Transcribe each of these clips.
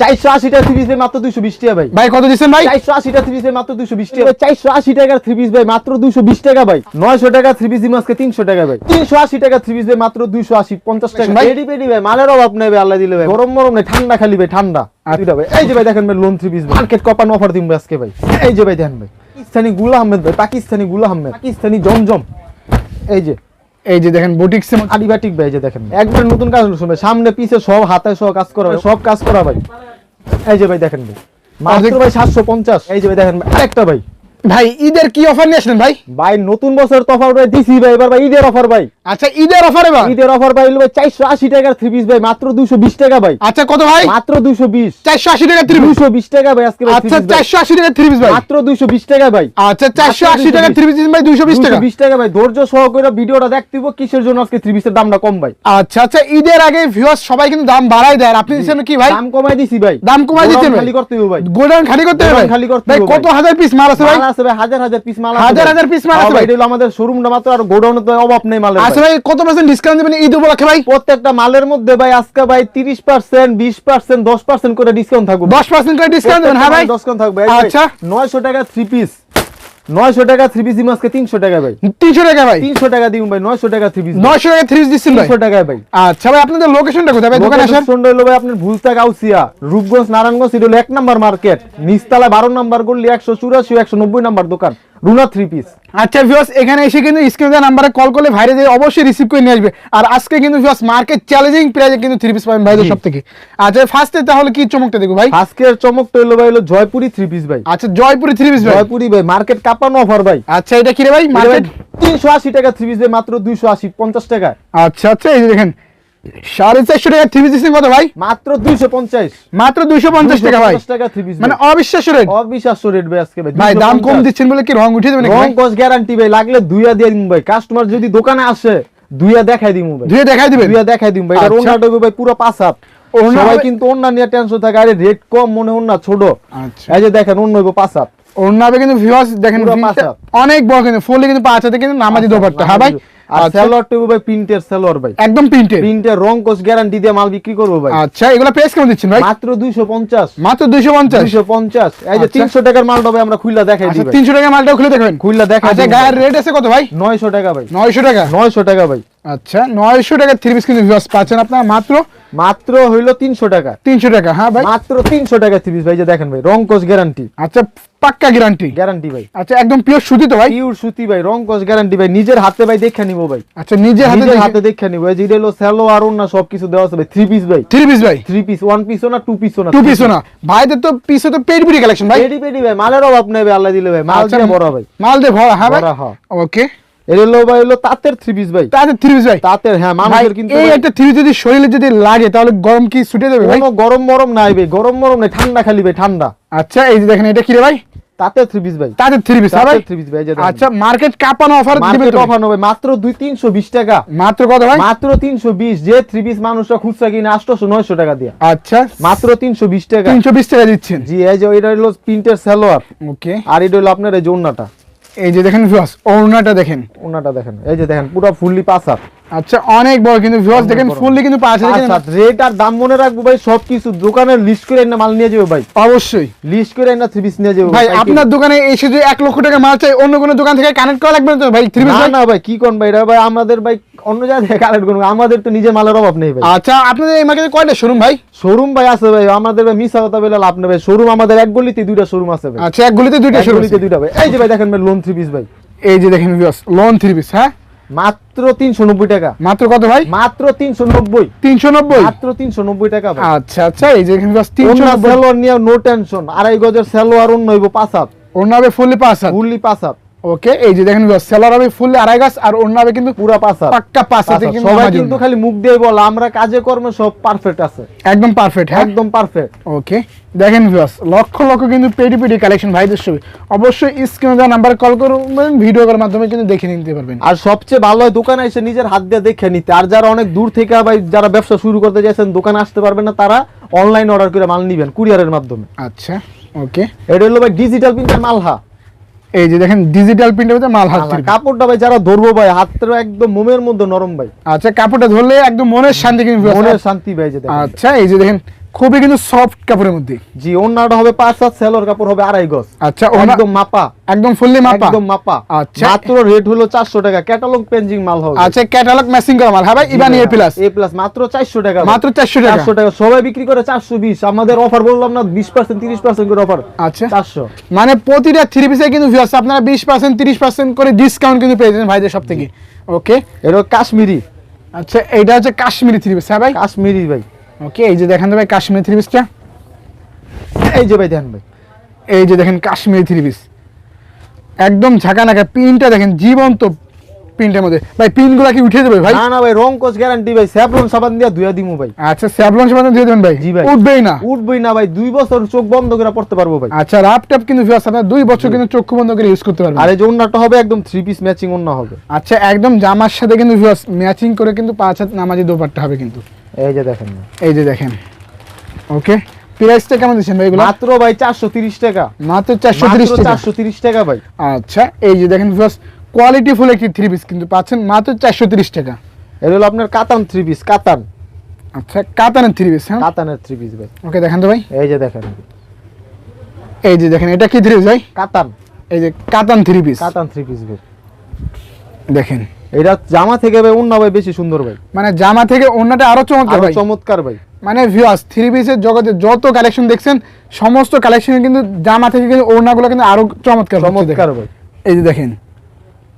চারশো আশি টাকা থ্রি পিস মাত্র দুইশো বিশ টাকা ভাই। ভাই কত দিচ্ছেন ভাই? চারশো আশি টাকা থ্রি পিস মাত্র দুইশো বিশ টাকা। চারশো আশি টাকার থ্রি পিস ভাই মাত্র দুইশো বিশ টাকা ভাই। নয়শো টাকা থ্রি পিস আজকে তিনশো টাকা ভাই। তিনশো আশি টাকা থ্রি পিস মাত্র দুইশো আশি পঞ্চাশ টাকা। ভাই। পেডি পেডি ভাই মালের অভাব নেই ভাই আল্লাহ দিলে ভাই। গরম মরম নেই ঠান্ডা খালি ভাই ঠান্ডা। ভাই। এই যে ভাই দেখেন ভাই লোন থ্রি পিস মার্কেট কপান অফার দিন আজকে ভাই। এই যে ভাই দেখেন ভাই। পাকিস্তানি গুলা আহমেদ ভাই পাকিস্তানি গুলা আহমেদ। পাকিস্তানি জমজম। এই যে। এই যে দেখেন মধ্যে আডিবাটিক ভাই যে দেখেন একবার নতুন কাজ শুনবে সামনে পিছে সব হাতে সব কাজ করা সব কাজ করা ভাই। এই যে ভাই দেখেন ভাই মাত্র ভাই সাতশো পঞ্চাশ। এই যে ভাই দেখেন ভাই, আরেকটা ভাই। ভাই ঈদের কি অফার নিয়ে আসলেন ভাই? ভাই নতুন বছর তফার ভাই দিছি ভাই এবার ভাই ঈদের অফার ভাই। আচ্ছা ঈদের অফার এবার? ঈদের অফার ভাই ভাই চারশো আশি টাকার থ্রি পিস ভাই মাত্র দুশো বিশ টাকা ভাই। আচ্ছা কত ভাই? মাত্র দুশো বিশ। চারশো আশি টাকা থ্রি পিস দুশো বিশ টাকা ভাই আজকে আচ্ছা চারশো আশি টাকা থ্রি পিস ভাই। মাত্র দুশো বিশ টাকা ভাই। আচ্ছা চারশো আশি টাকা থ্রি পিস ভাই দুইশো বিশ টাকা। বিশ টাকা ভাই ধৈর্য সহ করে ভিডিওটা দেখতে হইবো, কিসের জন্য আজকে থ্রি পিসের দামটা কম ভাই। আচ্ছা আচ্ছা ঈদের আগে ভিউয়ার্স সবাই কিন্তু দাম বাড়াই দেয় আর আপনি দিচ্ছেন কি ভাই? দাম কমাই দিছি ভাই। দাম কমাই দিচ্ছেন খালি করতে হইবো ভাই। গোডাউন খালি করতে হবে ভাই। খালি করতে ভাই কত হাজার পিস মাল আছে ভাই? আছে ভাই হাজার হাজার পিস মাল হাজার হাজার পিস মাল আছে হ্যাঁ ভাই। এটা হলো আমাদের শোরুমটা মাত্র আর গোডাউনে তো অভাব নেই মালের আচ্ছা ভাই। কত পার্সেন্ট ডিসকাউন্ট দিবেন ঈদ উপলক্ষে ভাই প্রত্যেকটা মালের মধ্যে ভাই আজকে ভাই তিরিশ পার্সেন্ট বিশ পার্সেন্ট দশ পার্সেন্ট করে ডিসকাউন্ট থাকবে দশ পার্সেন্ট করে ডিসকাউন্ট দেবেন হ্যাঁ ভাই ডিসকাউন্ট থাকবে আচ্ছা। নয়শো টাকা থ্রি পিস নয়শো টাকা 3 পিস মাছকে তিনশো টাকা ভাই। তিনশো টাকা ভাই? তিনশো টাকা দিউম ভাই নয়শো টাকা 3 পিস নয়শো টাকা 3 পিস দিছেন ভাই? 300 টাকা ভাই। আচ্ছা ভাই আপনাদের লোকেশনটা কোথায় ভাই? দোকান আসার লোকেশন হলো ভাই আপনার ভুলতা গাউসিয়া রূপগঞ্জ নারায়ণগঞ্জ এটা হলো এক নাম্বার মার্কেট নিচতলা বারো নাম্বার গল্লি একশো চুরাশি একশো নব্বই নাম্বার দোকান। রুনা থ্রি পিস আচ্ছা ভিউয়ার্স এখানে এসে কিন্তু স্ক্রিনে নাম্বারে কল করলে ভাইরে যে অবশ্যই রিসিভ করে নিয়ে আসবে। আর আজকে কিন্তু ভিউয়ার্স মার্কেট চ্যালেঞ্জিং প্রাইজে কিন্তু থ্রি পিস পাবেন ভাইদের সব থেকে আচ্ছা ফার্স্টে তাহলে কি চমকটা দেখো ভাই? আজকের চমকটা হলো ভাই হলো জয়পুরি থ্রি পিস ভাই। আচ্ছা জয়পুরি থ্রি পিস ভাই। জয়পুরি ভাই মার্কেট কাপানো অফার ভাই। আচ্ছা এটা কি রে ভাই? মার্কেট তিনশো আশি টাকা থ্রি পিস মাত্র দুইশো আশি পঞ্চাশ টাকা আচ্ছা আচ্ছা এই দেখেন। সাড়ে চারশো টাকা থ্রি পিস কত ভাই? মাত্র দুইশো পঞ্চাশ। মাত্র দুইশো পঞ্চাশ টাকা ভাই। টাকা থ্রি পিস মানে অবিশ্বাস্য রেট অবিশ্বাস্য রেট ভাই আজকে ভাই দাম কম দিচ্ছেন বলে কি রং উঠে দেবেন রং কস গ্যারান্টি ভাই লাগলে দুইয়া দিয়ে দিন ভাই। কাস্টমার যদি দোকানে আসে দুইয়া দেখাই দিমু ভাই। ধুয়ে দেখাই দিবেন? দুইয়া দেখাই দিমু ভাই। এটা আচ্ছা। ওন্নাটা ভাই পুরো পাঁচ হাত। ওড়না সবাই কিন্তু ওন্না নিয়ে টেনশন থাকে। আরে রেট কম মনে ওন্না ছোট। আচ্ছা। এই যে দেখেন অন্য হইব পাঁচ হাত। ওড়নাবে কিন্তু ভিউয়ার্স দেখেন পাঁচ অনেক বড় কিন্তু কিন্তু পাঁচ হাতে কিন্তু নামাজি দোপাট্টা। হ্যাঁ ভাই? আর আচ্ছা, সেলরটা ভাই প্রিন্টের সেলর ভাই। একদম প্রিন্টেড প্রিন্টের রং কোস গ্যারান্টি দিয়ে মাল বিক্রি করব ভাই। আচ্ছা এগুলো প্রাইস কেমন দিচ্ছেন ভাই? মাত্র দুইশো পঞ্চাশ। মাত্র দুইশো পঞ্চাশ? দুইশো পঞ্চাশ। এই যে আচ্ছা। তিনশো টাকার মালটা ভাই আমরা খুললা দেখাই আচ্ছা দিই টাকা মালটা খুলে দেখবেন। খুললা দেখাই আচ্ছা গায়ের রেট আছে কত ভাই? নয়শো টাকা ভাই। নয়শো টাকা। নয়শো টাকা ভাই। আচ্ছা নয়শো টাকা থ্রি পিস কিন্তু পাচ্ছেন আপনার মাত্র? মাত্র হইল তিনশো টাকা। তিনশো টাকা হ্যাঁ ভাই? মাত্র তিনশো টাকা থ্রিপিস ভাই যে দেখেন ভাই রং কোস গ্যারান্টি আচ্ছা পাক্কা গ্যারান্টি গ্যারান্টি ভাই। আচ্ছা একদম পিওর সুতি তো ভাই? পিওর সুতি ভাই রং কোস গ্যারান্টি ভাই নিজের হাতে ভাই দেখে নিবো ভাই। আচ্ছা নিজের হাতে হাতে দেখে নিবো। এই যে এটা হলো স্যালো আর অন্য সবকিছু দেওয়া আছে ভাই থ্রি পিস ভাই। থ্রি পিস ভাই? থ্রি পিস ওয়ান পিসও না টু পিসও না টু পিসও না ভাইদের তো পিসও তো পেট পিটি কালেকশন ভাই। পেডি পেডি ভাই মালের অভাব নেই ভাই আল্লাহ দিলে ভাই মাল আচ্ছা, দিয়ে বড় ভাই মাল দিয়ে ভরা হ্যাঁ ভাই? হ্যাঁ। ওকে এটা ভাই হলো তাঁতের থ্রি পিস ভাই। তাহলে থ্রি পিস ভাই। তাঁতের হ্যাঁ মানুষের কিন্তু এই একটা থ্রি যদি শরীরে যদি লাগে তাহলে গরম কি ছুটে দেবে ভাই? গরম মরম নাই ভাই গরম মরম নাই ঠান্ডা খালি ভাই ঠান্ডা। আচ্ছা এই যে দেখেন এটা কি রে ভাই? তাঁতের থ্রি পিস ভাই। তাদের থ্রি পিস ভাই? থ্রি পিস ভাই এই যে দেখেন। আচ্ছা মার্কেট কাপানো অফার মার্কেট অফার নেবে মাত্র দুই তিনশো বিশ টাকা। মাত্র কত ভাই? মাত্র তিনশো বিশ যে থ্রি পিস মানুষরা খুচরা কিনে টাকা দিয়ে। আচ্ছা। মাত্র তিনশো বিশ টাকা। তিনশো বিশ টাকা দিচ্ছেন। জি এই যে এটা হলো প্রিন্টের সালোয়ার ওকে আর এটা হলো আপনার এই ওন্নাটা এই যে দেখেন ভিউয়ার্স ওড়নাটা দেখেন। ওনাটা দেখেন। এই যে দেখেন, পুরো ফুললি পাঁচ হাত। আচ্ছা অনেক বড় কিন্তু ভিউয়ার্স দেখেন ফুললি কিন্তু পাঁচ হাজার হাত রেট আর দাম মনে রাখব ভাই সবকিছু দোকানের লিস্ট করে না মাল নিয়ে যাবে ভাই। অবশ্যই। লিস্ট করে না থ্রি পিস নিয়ে যাবে ভাই আপনার দোকানে এসে যদি এক লক্ষ টাকা মাল চাই অন্য কোনো দোকান থেকে কানেক্ট করা লাগবে না তো ভাই? থ্রি পিস না ভাই? কি কোন ভাই? এটা ভাই আমাদের ভাই অন্য জায়গায় থেকে কালেক্ট করব। আমাদের তো নিজের মালের অভাব নেই ভাই। আচ্ছা আপনাদের এই মার্কেটে কয়টা শোরুম ভাই? শোরুম ভাই আছে ভাই আমাদের ভাই মিস কথা বলে লাভ নেই ভাই। শোরুম আমাদের এক গলিতে দুইটা শোরুম আছে ভাই। আচ্ছা এক গুলিতে দুইটা শোরুম গলিতে দুইটা ভাই। এই যে ভাই দেখেন ভাই লোন থ্রি পিস ভাই। এই যে দেখেন ভিউয়ার্স লোন থ্রি পিস হ্যাঁ? মাত্র তিনশো নব্বই টাকা। মাত্র কত ভাই? মাত্র তিনশো নব্বই। তিনশো নব্বই? মাত্র তিনশো নব্বই টাকা আচ্ছা আচ্ছা এই যে সেলোয়ার নিয়ে নো টেনশন আড়াই গজের সেলোয়ার অন্য হইব পাঁচ হাত। অন্য হবে ফুলি পাঁচ হাত। ফুলি পাঁচ হাত। ওকে এই যে দেখেন সেলার হবে ফুললি আড়াই গাছ আর অন্য হবে কিন্তু পুরা পাঁচ পাক্কা পাঁচ। কিন্তু সবাই কিন্তু খালি মুখ দিয়ে বল আমরা কাজে কর্মে সব পারফেক্ট আছে। একদম পারফেক্ট হ্যাঁ? একদম পারফেক্ট ওকে দেখেন ভিউয়ার্স লক্ষ লক্ষ কিন্তু পেডি পেডি কালেকশন ভাইদের ছবি। অবশ্যই স্ক্রিনে দেওয়া নাম্বার কল করবেন ভিডিও করার মাধ্যমে কিন্তু দেখে নিতে পারবেন। আর সবচেয়ে ভালো হয় দোকানে এসে নিজের হাত দিয়ে দেখে নিতে। আর যারা অনেক দূর থেকে ভাই যারা ব্যবসা শুরু করতে চাইছেন দোকানে আসতে পারবেন না তারা অনলাইন অর্ডার করে মাল নিবেন কুরিয়ারের মাধ্যমে। আচ্ছা ওকে এটা হলো ভাই ডিজিটাল প্রিন্টার মালহা। এই যে দেখেন ডিজিটাল প্রিন্টের মধ্যে মাল হাত। কাপড়টা ভাই যারা ধরবো ভাই হাতটা একদম মোমের মধ্যে নরম ভাই। আচ্ছা কাপড়টা ধরলে একদম মনের শান্তি কিন্তু মনের শান্তি ভাই যে আচ্ছা এই যে দেখেন খুবই কিন্তু সফট কাপড়ের মধ্যে। জি ওনাটা হবে পাঁচ হাত সেলর কাপড় হবে আড়াই গজ। আচ্ছা একদম মাপা। একদম ফুললি মাপা। একদম মাপা। আচ্ছা। মাত্র রেট হলো চারশো টাকা। ক্যাটালগ পেন্জিং মাল হবে। আচ্ছা ক্যাটালগ ম্যাচিং করা মাল। হ্যাঁ ভাই ইবানি এ প্লাস এ প্লাস মাত্র চারশো টাকা। মাত্র 400 টাকা। চারশো টাকা। সবাই বিক্রি করে চারশো বিশ। আমাদের অফার বললাম না বিশ পার্সেন্ট তিরিশ পার্সেন্ট করে অফার আচ্ছা। চারশো। মানে প্রতিটা থ্রি পিসে কিন্তু ভিউয়ার্স আপনারা বিশ পার্সেন্ট তিরিশ পার্সেন্ট করে ডিসকাউন্ট কিন্তু পেয়ে যাবেন ভাইদের সব থেকে ওকে এটা কাশ্মীরি। আচ্ছা এইটা হচ্ছে কাশ্মীরি থ্রি পিস হ্যাঁ ভাই? কাশ্মীরি ভাই। ওকে এই যে দেখেন তো ভাই কাশ্মীরি থ্রি পিসটা এই যে ভাই দেখেন ভাই এই যে দেখেন কাশ্মীর থ্রি পিস একদম ঝাঁকা নাকা পিনটা দেখেন জীবন্ত পিনটার মধ্যে। ভাই পিনগুলো কি উঠে দেবে ভাই? না না ভাই রং কোচ গ্যারান্টি ভাই। স্যাফরন সাবান দিয়ে ধুয়া দিমু ভাই। আচ্ছা স্যাভলন সাবান দিয়ে দেবেন ভাই? জি ভাই। উঠবেই না। উঠবেই না ভাই দুই বছর চোখ বন্ধ করে পড়তে পারব ভাই। আচ্ছা রাপ ট্যাপ কিন্তু ভিউয়ার্স আপনারা দুই বছর কিন্তু চক্ষু বন্ধ করে ইউজ করতে পারবেন। আর এই যে ওন্নাটা হবে একদম থ্রি পিস ম্যাচিং ওন্না হবে। আচ্ছা একদম জামার সাথে কিন্তু ভিউয়ার্স ম্যাচিং করে কিন্তু পাঁচ হাত নামাজি দোপাট্টা হবে কিন্তু। এই যে দেখেন। এই যে দেখেন। ওকে প্রাইসটা কেমন দিচ্ছেন ভাই এগুলো? মাত্র ভাই চারশো তিরিশ টাকা। মাত্র চারশো তিরিশ টাকা। চারশো তিরিশ টাকা ভাই। আচ্ছা এই যে দেখেন ভিউয়ার্স কোয়ালিটি ফুল একটি থ্রি পিস কিন্তু পাচ্ছেন মাত্র চারশো তিরিশ টাকা। এটা হলো আপনার কাতান থ্রি পিস কাতান। আচ্ছা কাতানের থ্রি পিস হ্যাঁ? কাতানের থ্রি পিস ভাই। ওকে দেখেন তো ভাই। এই যে দেখেন। এই যে দেখেন এটা কি থ্রি পিস ভাই? কাতান। এই যে কাতান থ্রি পিস কাতান থ্রি পিস ভাই। দেখেন। এটা জামা থেকে ভাই ওন্না ভাই বেশি সুন্দর ভাই। মানে জামা থেকে অন্যটা আরও চমৎকার ভাই। চমৎকার ভাই। মানে ভিউয়ার্স থ্রি পিসের জগতে যত কালেকশন দেখছেন সমস্ত কালেকশন কিন্তু জামা থেকে কিন্তু ওড়নাগুলো কিন্তু আরও চমৎকার চমৎকার ভাই। এই যে দেখেন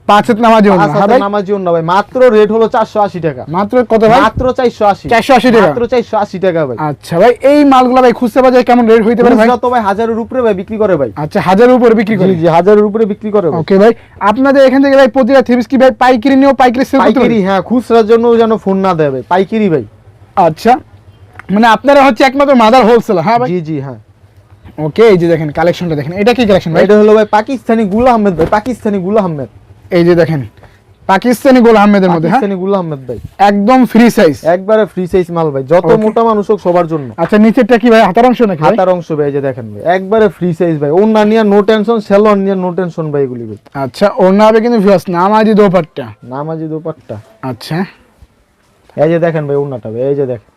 পাঁচ হাত নামাজি ওড়না হ্যাঁ ভাই? নামাজি ওন্না ভাই মাত্র রেট হলো চারশো আশি টাকা। মাত্র কত ভাই? মাত্র চারশো আশি। 480 টাকা? মাত্র আশি টাকা ভাই। আচ্ছা ভাই এই মালগুলো ভাই খুচরা বাজারে কেমন রেট হইতে পারে ভাই? তো ভাই হাজারের উপরে ভাই বিক্রি করে ভাই। আচ্ছা হাজারের উপরে বিক্রি করে। জি জি হাজারের উপরে বিক্রি করে ভাই। ওকে ভাই আপনাদের এখান থেকে ভাই প্রতিটা কি ভাই পাইকারি নিয়েও পাইকারি সেল করতে পাইকারি হ্যাঁ খুচরার জন্য যেন ফোন না দেয় ভাই পাইকারি ভাই। আচ্ছা মানে আপনারা হচ্ছে একমাত্র মাদার হোলসেলার হ্যাঁ ভাই? জি জি হ্যাঁ। ওকে এই যে দেখেন কালেকশনটা দেখেন। এটা কি কালেকশন ভাই? এটা হলো ভাই পাকিস্তানি গুলা আহমেদ ভাই পাকিস্তানি গুলা আহমেদ। এই যে দেখেন পাকিস্তানি গোল আহমেদের মধ্যে হ্যাঁ? পাকিস্তানি গুলা আহমেদ ভাই। একদম ফ্রি সাইজ একবারে ফ্রি সাইজ মাল ভাই যত মোটা মানুষ হোক সবার জন্য। আচ্ছা নিচেরটা কি ভাই হাতার অংশ নাকি হাতার অংশ ভাই এই যে দেখেন ভাই একবারে ফ্রি সাইজ ভাই। ওন্না নিয়ে নো টেনশন সেলন নিয়ে নো টেনশন ভাই এগুলি ভাই। আচ্ছা ওড়না হবে কিন্তু ভিউয়ার্স নামাজি দোপাট্টা। নামাজি দোপাট্টা। আচ্ছা। এই যে দেখেন ভাই ওন্নাটা ভাই এই যে দেখেন।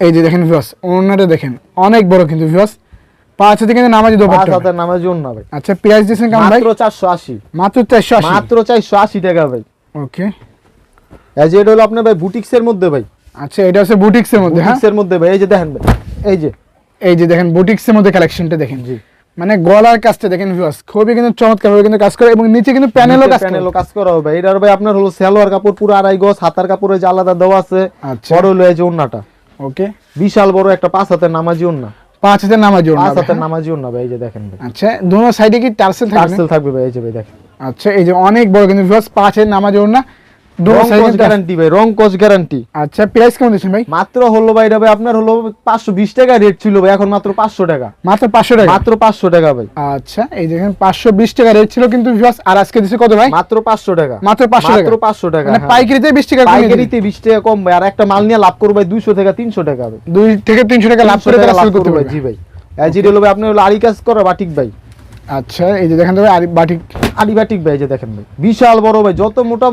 এই যে দেখেন ভিউয়ার্স ওড়নাটা দেখেন অনেক বড় কিন্তু ভিউয়ার্স পাঁচ হাতে কিন্তু নামাজি পাঁচ দোপাট্টা হবে। হাতের নামাজি ওন্না ভাই। আচ্ছা প্রাইস দিয়েছেন কেমন ভাই? মাত্র চারশো আশি। মাত্র চারশো আশি? মাত্র চারশো আশি টাকা ভাই। ওকে। এই যে এটা হলো আপনার ভাই বুটিক্সের মধ্যে ভাই। আচ্ছা এটা হচ্ছে বুটিক্সের মধ্যে হ্যাঁ? বুটিক্সের মধ্যে ভাই এই যে দেখেন ভাই এই যে। এই যে দেখেন বুটিক্সের মধ্যে কালেকশনটা দেখেন। জি। মানে গলার কাজটা দেখেন ভিউয়ার্স খুবই কিন্তু চমৎকার ভাবে কিন্তু কাজ করে এবং নিচে কিন্তু প্যানেলও কাজ প্যানেলও কাজ করা হবে। এটার ভাই আপনার হলো সালোয়ার কাপড় পুরো আড়াই গজ হাতার কাপড়ে যে আলাদা দেওয়া আছে আচ্ছা। বড় হলো এই যে ওন্নাটা ওকে। বিশাল বড় একটা পাঁচ হাতের নামাজি ওন্না পাঁচ হাজার নামাজ নামাজ পাঁচ হাতের? নামাজি ওন্না ভাই এই যে দেখেন আচ্ছা দোনো সাইডে কি টার্সেল থাকবে? টার্সেল থাকবে ভাই এই যে ভাই দেখেন। আচ্ছা এই যে অনেক বড় কিন্তু ভিউয়ার্স পাঁচ হাজার নামাজ ওড়না। দুনো রং সাইডে কোচ গ্যারান্টি ভাই রং কোচ গ্যারান্টি আচ্ছা প্রাইস কেমন দিচ্ছেন ভাই? মাত্র হলো ভাই ভাই আপনার হলো পাঁচশো বিশ টাকা রেট ছিল ভাই এখন মাত্র পাঁচশো টাকা। মাত্র পাঁচশো টাকা? মাত্র পাঁচশো টাকা ভাই। আচ্ছা এই দেখেন পাঁচশো বিশ টাকা রেট ছিল কিন্তু আর আজকে দিচ্ছে কত ভাই? মাত্র পাঁচশো টাকা। মাত্র পাঁচশো মাত্র পাঁচশো টাকা মানে। পাইকারিতে বিশ টাকা পাইকারিতে বিশ টাকা কম ভাই আর একটা মাল নিয়ে লাভ করব ভাই দুইশো থেকে তিনশো টাকা দুই থেকে তিনশো টাকা লাভ করে লাভ করতে ভাই, জি ভাই। এই যে হলো ভাই আপনার হলো আড়ি কাজ করা বাটিক ভাই। আচ্ছা এই যে দেখেন তো ভাই বাটিক আড়ি ভাই যে দেখেন ভাই বিশাল বড় ভাই যত মোটা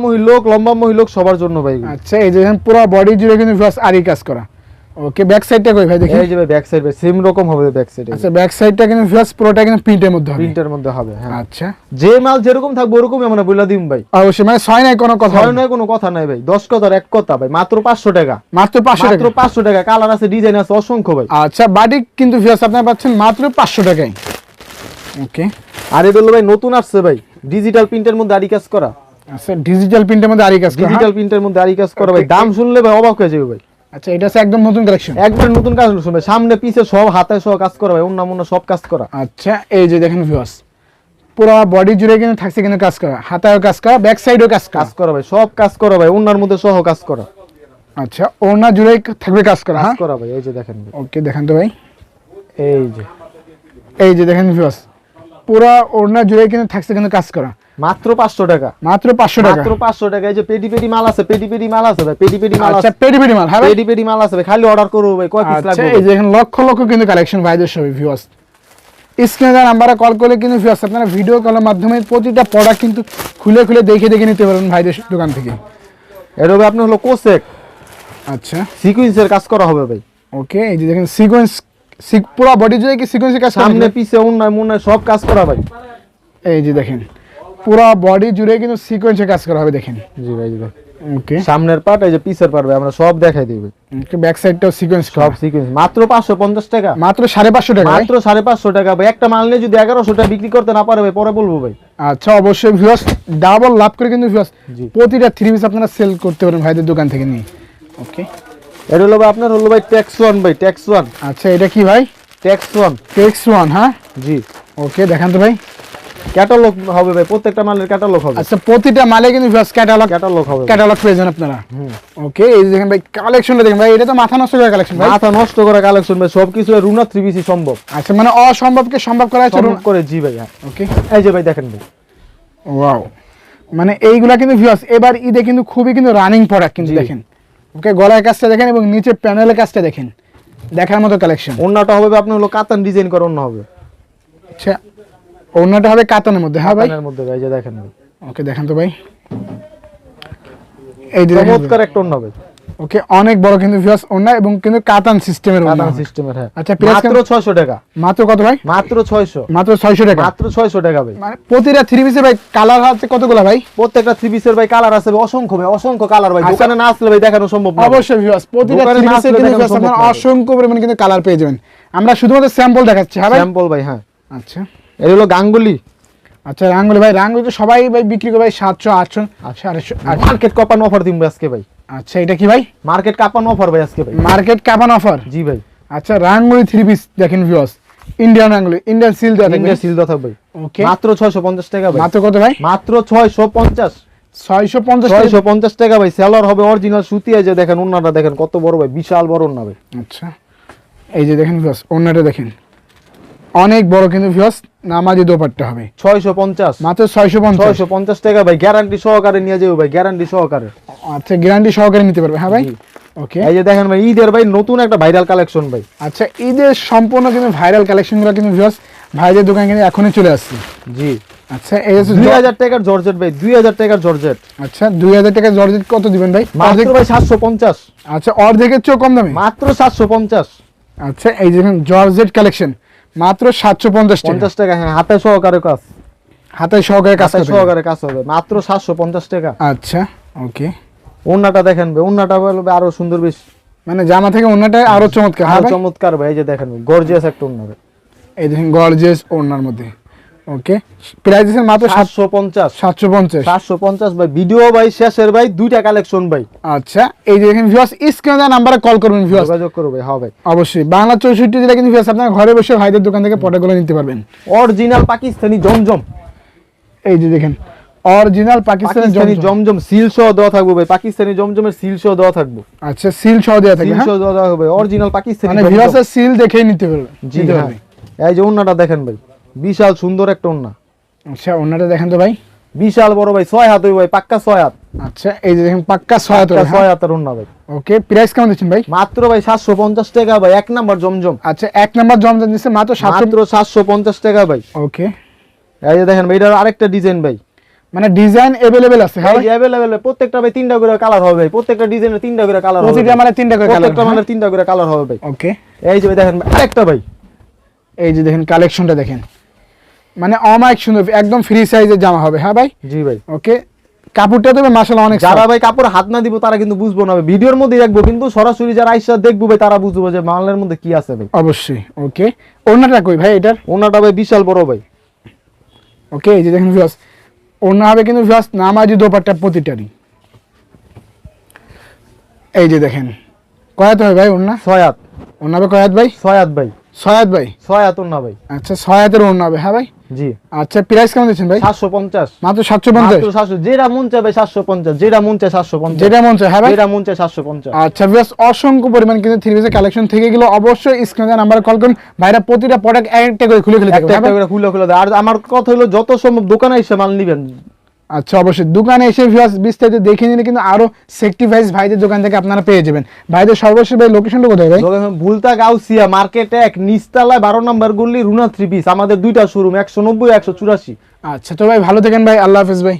লম্বা মহিলোক সবার জন্য ভাই আচ্ছা এই যে দেখেন পুরো বডি জুড়ে কিন্তু ভিউয়ার্স আরি কাজ করা। ওকে ব্যাক সাইডটা কই ভাই দেখি। এই যে ভাই ব্যাক সাইড ভাই সেম রকম হবে ব্যাক সাইড আচ্ছা ব্যাক সাইডটা কিন্তু ভিউয়ার্স পুরোটা কিন্তু প্রিন্টের মধ্যে হবে। প্রিন্টের মধ্যে হবে হ্যাঁ। আচ্ছা। যে মাল যেরকম থাকবে ওরকমই আমরা বলে দিম ভাই। অবশ্যই মানে ছয় নাই কোনো কথা হয় হবে না। নয় কোনো কথা নাই ভাই দশ কথার এক কথা ভাই মাত্র পাঁচশো টাকা। মাত্র পাঁচশো মাত্র টাকা। পাঁচশো টাকা কালার আছে ডিজাইন আছে অসংখ্য ভাই। আচ্ছা বাটিক কিন্তু আপনারা পাচ্ছেন মাত্র পাঁচশো টাকায়। ওকে। আর এটা হলো ভাই নতুন আসছে ভাই। ডিজিটাল প্রিন্টের মধ্যে আড়ি কাজ করা। আচ্ছা ডিজিটাল প্রিন্টের মধ্যে আরি কাজ করা ডিজিটাল হ্যাঁ? প্রিন্টের মধ্যে আড়ি কাজ করা ভাই। দাম শুনলে ভাই অবাক হয়ে যাবে ভাই। আচ্ছা এটা হচ্ছে একদম নতুন কালেকশন একবার নতুন কাজ শুনবে সামনে পিছে সব হাতে সব কাজ করা ভাই। অন্য অন্য সব কাজ করা। আচ্ছা এই যে দেখেন ভিউয়ার্স পুরো বডি জুড়ে কিন্তু থাকছে কিন্তু কাজ করা। হাতায়ও কাজ করা ব্যাক সাইডেও কাজ কাজ করা ভাই। সব কাজ করা ভাই। অন্যার মধ্যে সহ কাজ করা। আচ্ছা ওড়না জুড়ে থাকবে কাজ করা কাজ হ্যাঁ? করা ভাই। এই যে দেখেন ওকে দেখেন তো ভাই। এই যে। এই যে দেখেন ভিউয়ার্স পুরো ওড়না জুড়ে কিন্তু থাকছে কিন্তু কাজ করা। মাত্র পাঁচশো টাকা। মাত্র পাঁচশো টাকা। মাত্র পাঁচশো টাকা। এই যে পেটি পেটি মাল আছে পেটি পেটি মাল আছে ভাই পেটি পেটি মাল আছে। পেটি পেটি মাল হ্যাঁ ভাই? পেটি পেটি মাল আছে খালি অর্ডার করব ভাই কয় পিস আচ্ছা লাগবে এই যে লক্ষ লক্ষ কিন্তু কালেকশন ভাইদের সবই ভিউয়ার্স স্ক্রিনে নাম্বারে কল করলে কিন্তু ভিউয়ার্স আপনারা ভিডিও কলের মাধ্যমে প্রতিটা প্রোডাক্ট কিন্তু খুলে খুলে দেখে দেখে নিতে পারবেন ভাইদের দোকান থেকে। হবে আপনার হলো কোসেক আচ্ছা। সিকুয়েন্সের কাজ করা হবে ভাই। ওকে এই যে দেখেন সিকোয়েন্স পুরো বডি জুড়ে কি সিকোয়েন্সের কাজ সামনে? পিছে উন্নয় মুন্নয় সব কাজ করা ভাই। এই যে দেখেন পুরো বডি জুড়ে কিন্তু সিকোয়েন্সের কাজ করা হবে দেখেন। জি ভাই জি ভাই। ওকে সামনের পার্ট এই যে পিছের পার্ট আমরা সব দেখাই দিই ওকে ব্যাক সাইডটাও সিকোয়েন্স সব সিকোয়েন্স মাত্র পাঁচশো পঞ্চাশ টাকা? মাত্র সাড়ে পাঁচশো টাকা মাত্র সাড়ে পাঁচশো টাকা ভাই। একটা মাল নিয়ে যদি এগারোশো টাকা বিক্রি করতে না পারে ভাই পরে বলব ভাই। আচ্ছা অবশ্যই ভিউয়ার্স ডাবল লাভ করে কিন্তু ভিউয়ার্স প্রতিটা থ্রি পিস আপনারা সেল করতে পারেন ভাইদের দোকান থেকে নিয়ে। ওকে এটা হলো ভাই আপনার হলো ভাই ট্যাক্স ওয়ান ভাই ট্যাক্স ওয়ান আচ্ছা এটা কি ভাই? ট্যাক্স ওয়ান টেক্স ওয়ান হ্যাঁ? জি। ওকে দেখান তো ভাই। ক্যাটালগ হবে ভাই প্রত্যেকটা মালের ক্যাটালগ হবে। আচ্ছা প্রতিটা মালে কিন্তু ভিউয়ার্স ক্যাটালগ ক্যাটালগ হবে। ক্যাটালগ পেয়ে যান আপনারা। ওকে এই দেখেন ভাই কালেকশনটা দেখেন ভাই এটা তো মাথা নষ্ট করা কালেকশন ভাই। মাথা নষ্ট করা কালেকশন ভাই সবকিছু রুনা থ্রি পিসি সম্ভব। আচ্ছা মানে অসম্ভবকে সম্ভব করা হচ্ছে সম্ভব করে জি ভাই হ্যাঁ। ওকে। এই যে ভাই দেখেন ভাই। ওয়াও। মানে এইগুলা কিন্তু ভিউয়ার্স এবার ঈদে কিন্তু খুবই কিন্তু রানিং প্রোডাক্ট কিন্তু দেখেন। ওকে গলার কাজটা দেখেন এবং নিচে প্যানেলের কাজটা দেখেন। দেখার মতো কালেকশন অন্যটা হবে আপনি হলো কাতান ডিজাইন করে অন্য হবে। আচ্ছা অন্যটা হবে কাতানের মধ্যে হ্যাঁ ভাই? কাতানের মধ্যে ভাই যে দেখেন। ওকে দেখেন তো ভাই। এই চমৎকার একটা অন্য ভাই ওকে অনেক বড় কিন্তু ভিউয়ার্স অন্য এবং কিন্তু কাতান সিস্টেমের কাতান সিস্টেমের হ্যাঁ। আচ্ছা, price মাত্র 600 টাকা। মাত্র কত ভাই? মাত্র 600 মাত্র ছয়শো টাকা। মাত্র 600 টাকা ভাই। মানে প্রতিটা থ্রি পিসে ভাই কালার আছে কতগুলো ভাই? প্রত্যেকটা থ্রি পিসের ভাই কালার আছে অসংখ্য ভাই অসংখ্য কালার ভাই। আচ্ছা। দোকানে না আসলে ভাই দেখানো সম্ভব না অবশ্যই ভিউয়ার্স প্রতিটা থ্রি না কিন্তু আপনারা অসংখ্য পরিমাণে কিন্তু কালার পেয়ে যাবেন। আমরা শুধুমাত্র স্যাম্পল দেখাচ্ছি হ্যাঁ ভাই? স্যাম্পল ভাই হ্যাঁ। আচ্ছা। এটা হলো গাঙ্গুলি। আচ্ছা রাঙ্গুলি ভাই রাঙ্গুলি তো সবাই ভাই বিক্রি করে ভাই সাতশো আটশো মার্কেট কাপান অফার দিম আজকে ভাই। আচ্ছা এটা কি ভাই? মার্কেট কাপান অফার ভাই আজকে ভাই। মার্কেট কাপান অফার জি ভাই। আচ্ছা রাঙ্গুলি থ্রি পিস দেখেন ভিউয়ার্স ইন্ডিয়ান রাঙ্গুলি ইন্ডিয়ান সিল দেওয়া ইন্ডিয়া সিল দথা ভাই। ওকে মাত্র 650 টাকা ভাই। মাত্র কত ভাই? মাত্র 650 ছয়শো পঞ্চাশ টাকা। 650 টাকা ভাই। সেলার হবে অরিজিনাল সুতি এই যে দেখেন ওন্নাটা দেখেন কত বড় ভাই বিশাল বড় ওন্না ভাই। আচ্ছা। এই যে দেখেন ভিউয়ার্স অন্যটা দেখেন। অনেক বড় কিন্তু ভিউয়ার্স নামাজি দোপাট্টা হবে। 650 মাত্র ছয়শো পঞ্চাশ। 650 টাকা ভাই গ্যারান্টি সহকারে নিয়ে যাব ভাই গ্যারান্টি সহকারে। আচ্ছা গ্যারান্টি সহকারে নিতে পারবে হ্যাঁ ভাই? ওকে এই যে দেখেন ভাই ঈদের ভাই নতুন একটা ভাইরাল কালেকশন ভাই। আচ্ছা ঈদের সম্পূর্ণ কিন্তু ভাইরাল কালেকশনগুলো কিন্তু ভিউয়ার্স ভাইদের দোকান কিন্তু এখনই চলে আসছে। জি। আচ্ছা এই হচ্ছে দুই জ- হাজার টাকার জর্জেট ভাই দুই হাজার টাকার জর্জেট। আচ্ছা দুই হাজার টাকা জর্জেট কত দিবেন ভাই? মাত্র ভাই সাতশো পঞ্চাশ। আচ্ছা অর্ধেকের চেয়েও কম দামে? মাত্র সাতশো পঞ্চাশ। আচ্ছা এই যে জর্জেট কালেকশন মাত্র সাতশো পঞ্চাশ টাকা। পঞ্চাশ টাকা হ্যাঁ হাতে সহকারে কাজ। হাতে সহকারে কাজ। সহকারে কাজ হবে মাত্র সাতশো পঞ্চাশ টাকা। আচ্ছা ওকে ওন্নাটা দেখেন ভাই ওন্নাটা বলবে আরও সুন্দর বেশ। মানে জামা থেকে অন্যটা আরও চমৎকার হ্যাঁ আরও চমৎকার ভাই এই যে দেখেন গর্জিয়াস একটা ওন্না এই দেখেন গর্জিয়াস ওড়নার মধ্যে। ওকে প্রাইস দিচ্ছেন মাত্র সাতশো পঞ্চাশ। সাতশো পঞ্চাশ। সাতশো পঞ্চাশ ভাই ভিডিও ভাই শেষের ভাই দুইটা কালেকশন ভাই। আচ্ছা এই যে দেখেন ভিউয়ার্স স্ক্রিনে নাম্বারে কল করবেন ভিউয়ার্স যোগাযোগ করো ভাই হ্যাঁ ভাই। অবশ্যই বাংলা চৌষট্টি জেলা কিন্তু ভিউয়ার্স আপনারা ঘরে বসে ভাইদের দোকান থেকে প্রোডাক্টগুলো নিতে পারবেন। অরিজিনাল পাকিস্তানি জমজম এই যে দেখেন অরিজিনাল পাকিস্তানি জমজম। সিল সহ দেওয়া থাকব ভাই পাকিস্তানি জমজমের সিল সহ দেওয়া থাকবে। আচ্ছা সিল সহ দেওয়া থাকে সিল হ্যাঁ? সহ দেওয়া থাকবে অরিজিনাল পাকিস্তানি মানে। ভিউয়ার্সের সিল দেখেই নিতে পারবে জি হ্যাঁ এই যে ওন্নাটা দেখেন ভাই বিশাল সুন্দর একটা ওন্না। আচ্ছা ওনাটা দেখেন তো ভাই। বিশাল বড় ভাই ছয় হাত ওই ভাই পাক্কা ছয় হাত। আচ্ছা এই যে দেখেন পাক্কা ছয় হাত পাক্কা ছয় হাতের ওন্না ভাই। ওকে প্রাইস কেমন দিচ্ছেন ভাই? মাত্র ভাই সাতশো পঞ্চাশ টাকা ভাই এক নাম্বার জমজম। আচ্ছা এক নাম্বার জমজম দিচ্ছে মাত্র সাতশো পঞ্চাশ টাকা ভাই। ওকে। এই যে দেখেন ভাই এটার আরেকটা ডিজাইন ভাই। মানে ডিজাইন अवेलेबल আছে হ্যাঁ ভাই? অ্যাভেলেবেল প্রত্যেকটা ভাই তিনটা করে কালার হবে ভাই প্রত্যেকটা ডিজাইনের তিনটা করে কালার হবে প্রতিটা মানে তিনটা করে কালার প্রত্যেকটা মানে তিনটা করে কালার হবে ভাই ওকে এই যে ভাই দেখেন ভাই, আরেকটা ভাই এই যে দেখেন কালেকশনটা দেখেন মানে অমাইক সুন্দর একদম ফ্রি সাইজের জামা হবে হ্যাঁ ভাই জি ভাই ওকে কাপড়টা দেবে মাসাল্লাহ অনেক যারা soft। ভাই কাপড় হাত না দিব তারা কিন্তু বুঝবো না ভাই। ভিডিওর মধ্যে দেখবো কিন্তু সরাসরি যারা আইসা দেখবো ভাই তারা বুঝবো যে মালের মধ্যে কি আছে ভাই অবশ্যই ওকে ওড়নাটা কই ভাই এটার ওনাটা ভাই বিশাল বড় ভাই ওকে এই যে দেখেন ভিউয়ার্স ওড়না হবে কিন্তু জাস্ট নামাজি দোপাট্টা প্রতিটারই। এই যে দেখেন কয়াত হবে ভাই ওনা সয়াত। হাত হবে কয়াত ভাই? সয়াত ভাই। ছয়াত ভাই? সয়াত অন্য ওনা ভাই। আচ্ছা সয়াতের অন্য হবে হ্যাঁ ভাই? জি। আচ্ছা প্রাইস কেমন দিচ্ছেন ভাই? সাতশো পঞ্চাশ। মাত্র সাতশো পঞ্চাশ? মাত্র সাতশো যেটা মন চায় ভাই সাতশো পঞ্চাশ যেটা মন সাতশো পঞ্চাশ। যেটা মন চায় হ্যাঁ ভাই? যেটা মন চায় সাতশো পঞ্চাশ। আচ্ছা বেশ অসংখ্য পরিমাণ কিন্তু থ্রি পিসের কালেকশন থেকে গেলে। অবশ্যই স্ক্রিনে নাম্বার কল করুন। ভাইরা প্রতিটা প্রোডাক্ট একটা করে খুলে খুলে একটা দেখবেন একটা হ্যাঁ করে খুলে খুলে আর আমার কথা হলো যত সম্ভব দোকানে এসে মাল নিবেন। আচ্ছা অবশ্যই। দোকানে এসে ভিউয়ার্স বিস্তারিত দেখে নিলে কিন্তু আরও সেফটি ভাইস ভাইদের দোকান থেকে আপনারা পেয়ে যাবেন। ভাইদের সর্বশেষ ভাই লোকেশনটা কোথায় ভাই? ভুলতা গাউসিয়া মার্কেট এক নিস্তালায় বারো নম্বর গুল্লি রুনা থ্রি পিস আমাদের দুইটা শোরুম একশো নব্বই একশো চুরাশি। আচ্ছা তো ভাই ভালো থাকেন ভাই আল্লাহ হাফেজ ভাই।